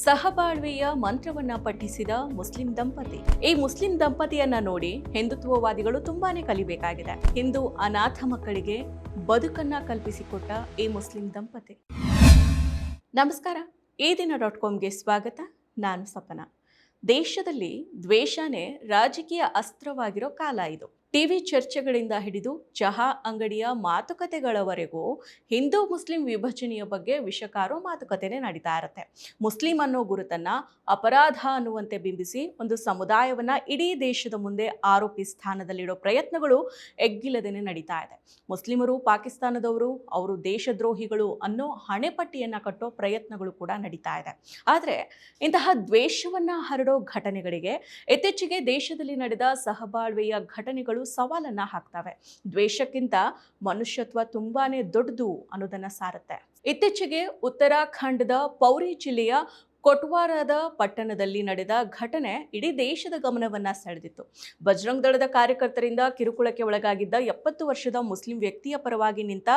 ಸಹಬಾಳ್ವೆಯ ಮಂತ್ರವನ್ನ ಪಠಿಸಿದ ಮುಸ್ಲಿಂ ದಂಪತಿ. ಈ ಮುಸ್ಲಿಂ ದಂಪತಿಯನ್ನ ನೋಡಿ ಹಿಂದುತ್ವವಾದಿಗಳು ತುಂಬಾನೇ ಕಲಿಬೇಕಾಗಿದೆ. ಹಿಂದೂ ಅನಾಥ ಮಕ್ಕಳಿಗೆ ಬದುಕನ್ನ ಕಲ್ಪಿಸಿಕೊಟ್ಟ ಈ ಮುಸ್ಲಿಂ ದಂಪತಿ. ನಮಸ್ಕಾರ. ಈ ದಿನ ಡಾಟ್ ಕಾಮ್ಗೆ ಸ್ವಾಗತ. ನಾನು ಸಪನ. ದೇಶದಲ್ಲಿ ದ್ವೇಷನೇ ರಾಜಕೀಯ ಅಸ್ತ್ರವಾಗಿರೋ ಕಾಲ ಇದು. ಟಿವಿ ಚರ್ಚೆಗಳಿಂದ ಹಿಡಿದು ಚಹಾ ಅಂಗಡಿಯ ಮಾತುಕತೆಗಳವರೆಗೂ ಹಿಂದೂ ಮುಸ್ಲಿಂ ವಿಭಜನೆಯ ಬಗ್ಗೆ ವಿಷಕಾರೋ ಮಾತುಕತೆನೇ ನಡೀತಾ ಇರುತ್ತೆ. ಮುಸ್ಲಿಂ ಅನ್ನೋ ಗುರುತನ್ನು ಅಪರಾಧ ಅನ್ನುವಂತೆ ಬಿಂಬಿಸಿ ಒಂದು ಸಮುದಾಯವನ್ನ ಇಡೀ ದೇಶದ ಮುಂದೆ ಆರೋಪಿ ಸ್ಥಾನದಲ್ಲಿಡೋ ಪ್ರಯತ್ನಗಳು ಎಗ್ಗಿಲ್ಲದೇನೆ ನಡೀತಾ ಇದೆ. ಮುಸ್ಲಿಮರು, ಪಾಕಿಸ್ತಾನದವರು, ಅವರು ದೇಶದ್ರೋಹಿಗಳು ಅನ್ನೋ ಹಣೆಪಟ್ಟಿಯನ್ನು ಕಟ್ಟೋ ಪ್ರಯತ್ನಗಳು ಕೂಡ ನಡೀತಾ ಇದೆ. ಆದರೆ ಇಂತಹ ದ್ವೇಷವನ್ನ ಹರಡೋ ಘಟನೆಗಳಿಗೆ ಇತ್ತೀಚೆಗೆ ದೇಶದಲ್ಲಿ ನಡೆದ ಸಹಬಾಳ್ವೆಯ ಘಟನೆಗಳು ಸವಾಲನ್ನ ಹಾಕ್ತವೆ. ದ್ವೇಷಕ್ಕಿಂತ ಮನುಷ್ಯತ್ವ ತುಂಬಾನೇ ದೊಡ್ಡದು ಅನ್ನೋದನ್ನ ಸಾರುತ್ತೆ. ಇತ್ತೀಚೆಗೆ ಉತ್ತರಾಖಂಡದ ಪೌರಿ ಜಿಲ್ಲೆಯ ಕೊಟ್ವಾರದ ಪಟ್ಟಣದಲ್ಲಿ ನಡೆದ ಘಟನೆ ಇಡೀ ದೇಶದ ಗಮನವನ್ನ ಸೆಳೆದಿತ್ತು. ಬಜರಂಗ್ ದಳದ ಕಾರ್ಯಕರ್ತರಿಂದ ಕಿರುಕುಳಕ್ಕೆ ಒಳಗಾಗಿದ್ದ ಎಪ್ಪತ್ತು ವರ್ಷದ ಮುಸ್ಲಿಂ ವ್ಯಕ್ತಿಯ ಪರವಾಗಿ ನಿಂತ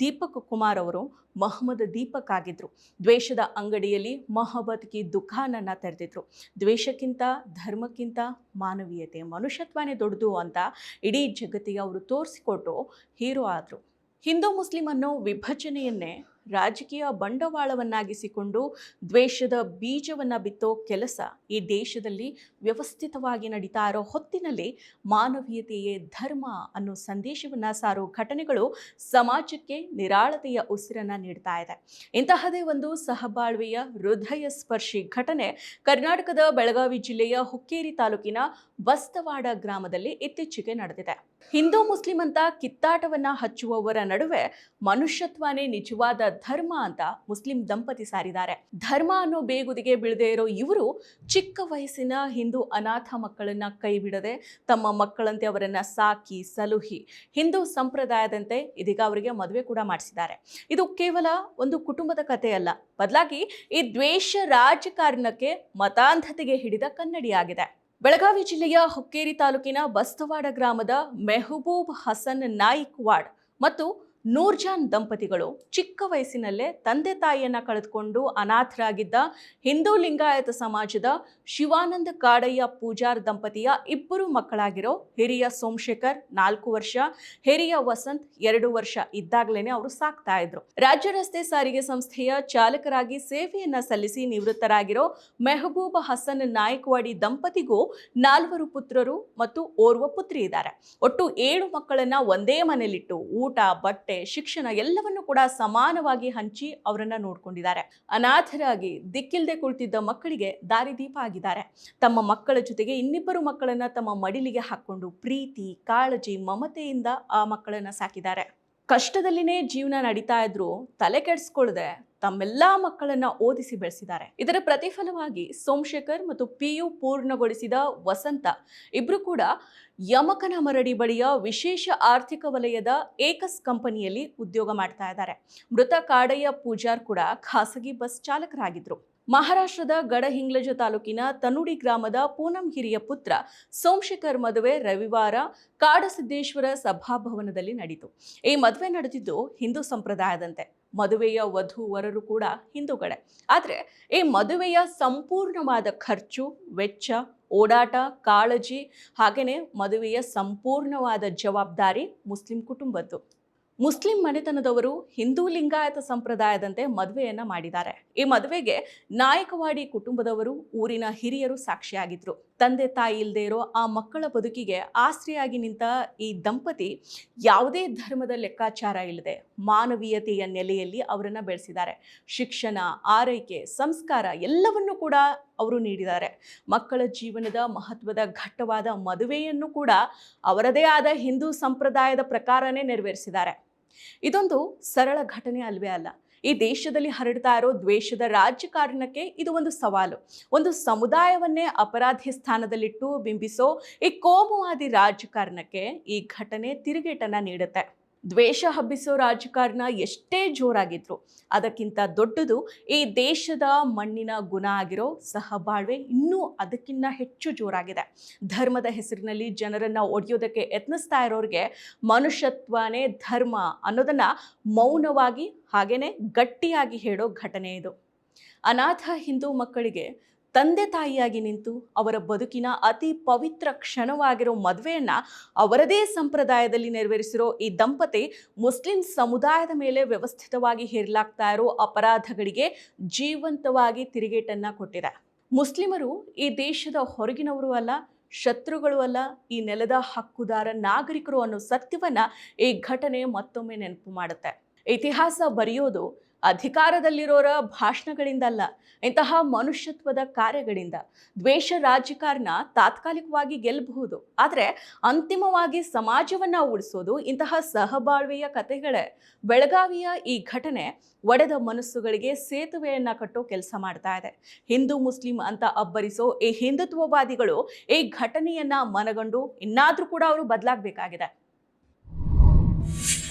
ದೀಪಕ್ ಕುಮಾರ್ ಅವರು ಮಹಮ್ಮದ್ ದೀಪಕ್ ಆಗಿದ್ರು. ದ್ವೇಷದ ಅಂಗಡಿಯಲ್ಲಿ ಮೊಹಬ್ಬತ್ ಕಿ ದುಖಾನನ್ನ ತೆರೆದಿದ್ರು. ದ್ವೇಷಕ್ಕಿಂತ, ಧರ್ಮಕ್ಕಿಂತ ಮಾನವೀಯತೆ ಮನುಷ್ಯತ್ವನೇ ದೊಡ್ಡದು ಅಂತ ಇಡೀ ಜಗತ್ತಿಗೆ ಅವರು ತೋರಿಸಿಕೊಟ್ಟು ಹೀರೋ ಆದರು. ಹಿಂದೂ ಮುಸ್ಲಿಂ ಅನ್ನೋ ವಿಭಜನೆಯನ್ನೇ ರಾಜಕೀಯ ಬಂಡವಾಳವನ್ನಾಗಿಸಿಕೊಂಡು ದ್ವೇಷದ ಬೀಜವನ್ನ ಬಿತ್ತೋ ಕೆಲಸ ಈ ದೇಶದಲ್ಲಿ ವ್ಯವಸ್ಥಿತವಾಗಿ ನಡೀತಾ ಇರೋ ಹೊತ್ತಿನಲ್ಲಿ ಮಾನವೀಯತೆಯೇ ಧರ್ಮ ಅನ್ನೋ ಸಂದೇಶವನ್ನ ಸಾರೋ ಘಟನೆಗಳು ಸಮಾಜಕ್ಕೆ ನಿರಾಳತೆಯ ಉಸಿರನ್ನ ನೀಡ್ತಾ ಇದೆ. ಇಂತಹದೇ ಒಂದು ಸಹಬಾಳ್ವೆಯ ಹೃದಯ ಸ್ಪರ್ಶಿ ಘಟನೆ ಕರ್ನಾಟಕದ ಬೆಳಗಾವಿ ಜಿಲ್ಲೆಯ ಹುಕ್ಕೇರಿ ತಾಲೂಕಿನ ಬಸ್ತವಾಡ ಗ್ರಾಮದಲ್ಲಿ ಇತ್ತೀಚೆಗೆ ನಡೆದಿದೆ. ಹಿಂದೂ ಮುಸ್ಲಿಂ ಅಂತ ಕಿತ್ತಾಟವನ್ನ ಹಚ್ಚುವವರ ನಡುವೆ ಮನುಷ್ಯತ್ವನೇ ನಿಜವಾದ ಧರ್ಮ ಅಂತ ಮುಸ್ಲಿಂ ದಂಪತಿ ಸಾರಿದ್ದಾರೆ. ಧರ್ಮ ಅನ್ನೋ ಬೇಗುದಿಗೆ ಬೀಳದೆ ಇರೋ ಇವರು ಚಿಕ್ಕ ವಯಸ್ಸಿನ ಹಿಂದೂ ಅನಾಥ ಮಕ್ಕಳನ್ನ ಕೈ ಬಿಡದೆ ತಮ್ಮ ಮಕ್ಕಳಂತೆ ಅವರನ್ನ ಸಾಕಿ, ಸಲುಹಿ ಹಿಂದೂ ಸಂಪ್ರದಾಯದಂತೆ ಇದೀಗ ಅವರಿಗೆ ಮದುವೆ ಕೂಡ ಮಾಡಿಸಿದ್ದಾರೆ. ಇದು ಕೇವಲ ಒಂದು ಕುಟುಂಬದ ಕಥೆ ಅಲ್ಲ ಬದಲಾಗಿ ಈ ದ್ವೇಷ ರಾಜಕಾರಣಕ್ಕೆ ಮತಾಂಧತೆಗೆ ಹಿಡಿದ ಕನ್ನಡಿಯಾಗಿದೆ ಬೆಳಗಾವಿ ಜಿಲ್ಲೆಯ ಹುಕ್ಕೇರಿ ತಾಲೂಕಿನ ಬಸ್ತವಾಡ ಗ್ರಾಮದ ಮೆಹಬೂಬ್ ಹಸನ್ ನಾಯಿಕ್ ವಾಡ್ ಮತ್ತು ನೂರ್ಜಾನ್ ದಂಪತಿಗಳು ಚಿಕ್ಕ ವಯಸ್ಸಿನಲ್ಲೇ ತಂದೆ ತಾಯಿಯನ್ನ ಕಳೆದುಕೊಂಡು ಅನಾಥರಾಗಿದ್ದ ಹಿಂದೂ ಲಿಂಗಾಯತ ಸಮಾಜದ ಶಿವಾನಂದ ಕಾಡಯ್ಯ ಪೂಜಾರ್ ದಂಪತಿಯ ಇಬ್ಬರು ಮಕ್ಕಳಾಗಿರೋ ಹಿರಿಯ ಸೋಮಶೇಖರ್ ನಾಲ್ಕು ವರ್ಷ, ಹಿರಿಯ ವಸಂತ್ ಎರಡು ವರ್ಷ ಇದ್ದಾಗಲೇ ಅವರು ಸಾಕ್ತಾ ಇದ್ರು. ರಾಜ್ಯ ರಸ್ತೆ ಸಾರಿಗೆ ಸಂಸ್ಥೆಯ ಚಾಲಕರಾಗಿ ಸೇವೆಯನ್ನ ಸಲ್ಲಿಸಿ ನಿವೃತ್ತರಾಗಿರೋ ಮೆಹಬೂಬ್ ಹಸನ್ ನಾಯಕ್ವಾಡಿ ದಂಪತಿಗೂ ನಾಲ್ವರು ಪುತ್ರರು ಮತ್ತು ಓರ್ವ ಪುತ್ರಿ ಇದ್ದಾರೆ. ಒಟ್ಟು ಏಳು ಮಕ್ಕಳನ್ನ ಒಂದೇ ಮನೆಯಲ್ಲಿಟ್ಟು ಊಟ, ಬಟ್ಟೆ ಶಿಕ್ಷಣ ಎಲ್ಲವನ್ನು ಕೂಡ ಸಮಾನವಾಗಿ ಹಂಚಿ ಅವರನ್ನ ನೋಡ್ಕೊಂಡಿದ್ದಾರೆ. ಅನಾಥರಾಗಿ ದಿಕ್ಕಿಲ್ಲದೆ ಕುಳಿತಿದ್ದ ಮಕ್ಕಳಿಗೆ ದಾರಿದೀಪ ಆಗಿದ್ದಾರೆ ತಮ್ಮ ಮಕ್ಕಳ ಜೊತೆಗೆ ಇನ್ನಿಬ್ಬರು ಮಕ್ಕಳನ್ನ ತಮ್ಮ ಮಡಿಲಿಗೆ ಹಾಕೊಂಡು ಪ್ರೀತಿ, ಕಾಳಜಿ, ಮಮತೆಯಿಂದ ಆ ಮಕ್ಕಳನ್ನ ಸಾಕಿದ್ದಾರೆ. ಕಷ್ಟದಲ್ಲಿನೇ ಜೀವನ ನಡೀತಾ ಇದ್ರು ತಲೆ ಕೆಡಿಸ್ಕೊಳ್ಳದೆ ತಮ್ಮೆಲ್ಲಾ ಮಕ್ಕಳನ್ನ ಓದಿಸಿ ಬೆಳೆಸಿದ್ದಾರೆ. ಇದರ ಪ್ರತಿಫಲವಾಗಿ ಸೋಮಶೇಖರ್ ಮತ್ತು ಪಿ ಯು ಪೂರ್ಣಗೊಳಿಸಿದ ವಸಂತ ಇಬ್ರು ಕೂಡ ಯಮಕನ ಮರಡಿ ಬಳಿಯ ವಿಶೇಷ ಆರ್ಥಿಕ ವಲಯದ ಏಕಸ್ ಕಂಪನಿಯಲ್ಲಿ ಉದ್ಯೋಗ ಮಾಡ್ತಾ ಇದ್ದಾರೆ. ಮೃತ ಕಾಡಯ್ಯ ಪೂಜಾರ್ ಕೂಡ ಖಾಸಗಿ ಬಸ್ ಚಾಲಕರಾಗಿದ್ರು. ಮಹಾರಾಷ್ಟ್ರದ ಗಡಹಿಂಗ್ಲಜ ತಾಲೂಕಿನ ತನುಡಿ ಗ್ರಾಮದ ಪೂನಂ ಹಿರಿಯ ಪುತ್ರ ಸೋಮಶೇಖರ್ ಮದುವೆ ರವಿವಾರ ಕಾಡಸಿದ್ದೇಶ್ವರ ಸಭಾಭವನದಲ್ಲಿ ನಡೆಯಿತು ಈ ಮದುವೆ ನಡೆದಿದ್ದು ಹಿಂದೂ ಸಂಪ್ರದಾಯದಂತೆ. ಮದುವೆಯ ವಧು ವರರು ಕೂಡ ಹಿಂದೂಗಳೇ. ಆದರೆ ಈ ಮದುವೆಯ ಸಂಪೂರ್ಣವಾದ ಖರ್ಚು, ವೆಚ್ಚ, ಓಡಾಟ, ಕಾಳಜಿ ಹಾಗೆಯೇ ಮದುವೆಯ ಸಂಪೂರ್ಣವಾದ ಜವಾಬ್ದಾರಿ ಮುಸ್ಲಿಂ ಕುಟುಂಬದ್ದು. ಮುಸ್ಲಿಂ ಮನೆತನದವರು ಹಿಂದೂ ಲಿಂಗಾಯತ ಸಂಪ್ರದಾಯದಂತೆ ಮದುವೆಯನ್ನ ಮಾಡಿದ್ದಾರೆ. ಈ ಮದುವೆಗೆ ನಾಯಕವಾಡಿ ಕುಟುಂಬದವರು ಊರಿನ ಹಿರಿಯರು ಸಾಕ್ಷಿಯಾಗಿದ್ರು. ತಂದೆ ತಾಯಿ ಇಲ್ಲದೆ ಇರೋ ಆ ಮಕ್ಕಳ ಬದುಕಿಗೆ ಆಸ್ತಿಯಾಗಿ ನಿಂತ ಈ ದಂಪತಿ ಯಾವುದೇ ಧರ್ಮದ ಲೆಕ್ಕಾಚಾರ ಇಲ್ಲದೆ ಮಾನವೀಯತೆಯ ನೆಲೆಯಲ್ಲಿ ಅವರನ್ನ ಬೆಳೆಸಿದ್ದಾರೆ. ಶಿಕ್ಷಣ, ಆರೈಕೆ, ಸಂಸ್ಕಾರ ಎಲ್ಲವನ್ನೂ ಕೂಡ ಅವರು ನೀಡಿದ್ದಾರೆ. ಮಕ್ಕಳ ಜೀವನದ ಮಹತ್ವದ ಘಟ್ಟವಾದ ಮದುವೆಯನ್ನು ಕೂಡ ಅವರದೇ ಆದ ಹಿಂದೂ ಸಂಪ್ರದಾಯದ ಪ್ರಕಾರನೇ ನೆರವೇರಿಸಿದ್ದಾರೆ. ಇದೊಂದು ಸರಳ ಘಟನೆ ಅಲ್ವೇ ಅಲ್ಲ. ಈ ದೇಶದಲ್ಲಿ ಹರಡ್ತಾ ಇರೋ ದ್ವೇಷದ ರಾಜಕಾರಣಕ್ಕೆ ಇದು ಒಂದು ಸವಾಲು. ಒಂದು ಸಮುದಾಯವನ್ನೇ ಅಪರಾಧಿ ಸ್ಥಾನದಲ್ಲಿಟ್ಟು ಬಿಂಬಿಸೋ ಈ ಕೋಮುವಾದಿ ರಾಜಕಾರಣಕ್ಕೆ ಈ ಘಟನೆ ತಿರುಗೇಟನ್ನು ನೀಡುತ್ತೆ. ದ್ವೇಷ ಹಬ್ಬಿಸೋ ರಾಜಕಾರಣ ಎಷ್ಟೇ ಜೋರಾಗಿದ್ರು ಅದಕ್ಕಿಂತ ದೊಡ್ಡದು ಈ ದೇಶದ ಮಣ್ಣಿನ ಗುಣ ಆಗಿರೋ ಸಹಬಾಳ್ವೆ ಇನ್ನೂ ಅದಕ್ಕಿಂತ ಹೆಚ್ಚು ಜೋರಾಗಿದೆ. ಧರ್ಮದ ಹೆಸರಿನಲ್ಲಿ ಜನರನ್ನ ಒಡೆಯೋದಕ್ಕೆ ಯತ್ನಿಸ್ತಾ ಇರೋರಿಗೆ ಮನುಷ್ಯತ್ವನೇ ಧರ್ಮ ಅನ್ನೋದನ್ನ ಮೌನವಾಗಿ ಹಾಗೇನೆ ಗಟ್ಟಿಯಾಗಿ ಹೇಳೋ ಘಟನೆ ಇದು. ಅನಾಥ ಹಿಂದೂ ಮಕ್ಕಳಿಗೆ ತಂದೆ ತಾಯಿಯಾಗಿ ನಿಂತು ಅವರ ಬದುಕಿನ ಅತಿ ಪವಿತ್ರ ಕ್ಷಣವಾಗಿರೋ ಮದುವೆಯನ್ನು ಅವರದೇ ಸಂಪ್ರದಾಯದಲ್ಲಿ ನೆರವೇರಿಸಿರೋ ಈ ದಂಪತಿ ಮುಸ್ಲಿಂ ಸಮುದಾಯದ ಮೇಲೆ ವ್ಯವಸ್ಥಿತವಾಗಿ ಹೇರಲಾಗ್ತಾ ಇರೋ ಅಪರಾಧಗಳಿಗೆ ಜೀವಂತವಾಗಿ ತಿರುಗೇಟನ್ನು ಕೊಟ್ಟಿದೆ. ಮುಸ್ಲಿಮರು ಈ ದೇಶದ ಹೊರಗಿನವರು ಅಲ್ಲ, ಶತ್ರುಗಳು ಅಲ್ಲ, ಈ ನೆಲದ ಹಕ್ಕುದಾರ ನಾಗರಿಕರು ಅನ್ನೋ ಸತ್ಯವನ್ನ ಈ ಘಟನೆ ಮತ್ತೊಮ್ಮೆ ನೆನಪು ಮಾಡುತ್ತೆ. ಇತಿಹಾಸ ಬರೆಯೋದು ಅಧಿಕಾರದಲ್ಲಿರೋರ ಭಾಷಣಗಳಿಂದಲ್ಲ, ಇಂತಹ ಮನುಷ್ಯತ್ವದ ಕಾರ್ಯಗಳಿಂದ ದ್ವೇಷ ರಾಜಕಾರಣ ತಾತ್ಕಾಲಿಕವಾಗಿ ಗೆಲ್ಲಬಹುದು. ಆದರೆ ಅಂತಿಮವಾಗಿ ಸಮಾಜವನ್ನು ಉಳಿಸೋದು ಇಂತಹ ಸಹಬಾಳ್ವೆಯ ಕಥೆಗಳೇ. ಬೆಳಗಾವಿಯ ಈ ಘಟನೆ ಒಡೆದ ಮನಸ್ಸುಗಳಿಗೆ ಸೇತುವೆಯನ್ನು ಕಟ್ಟೋ ಕೆಲಸ ಮಾಡ್ತಾ ಇದೆ. ಹಿಂದೂ ಮುಸ್ಲಿಂ ಅಂತ ಅಬ್ಬರಿಸೋ ಈ ಹಿಂದುತ್ವವಾದಿಗಳು ಈ ಘಟನೆಯನ್ನು ಮನಗಂಡು ಇನ್ನಾದರೂ ಕೂಡ ಅವರು ಬದಲಾಗಬೇಕಾಗಿದೆ.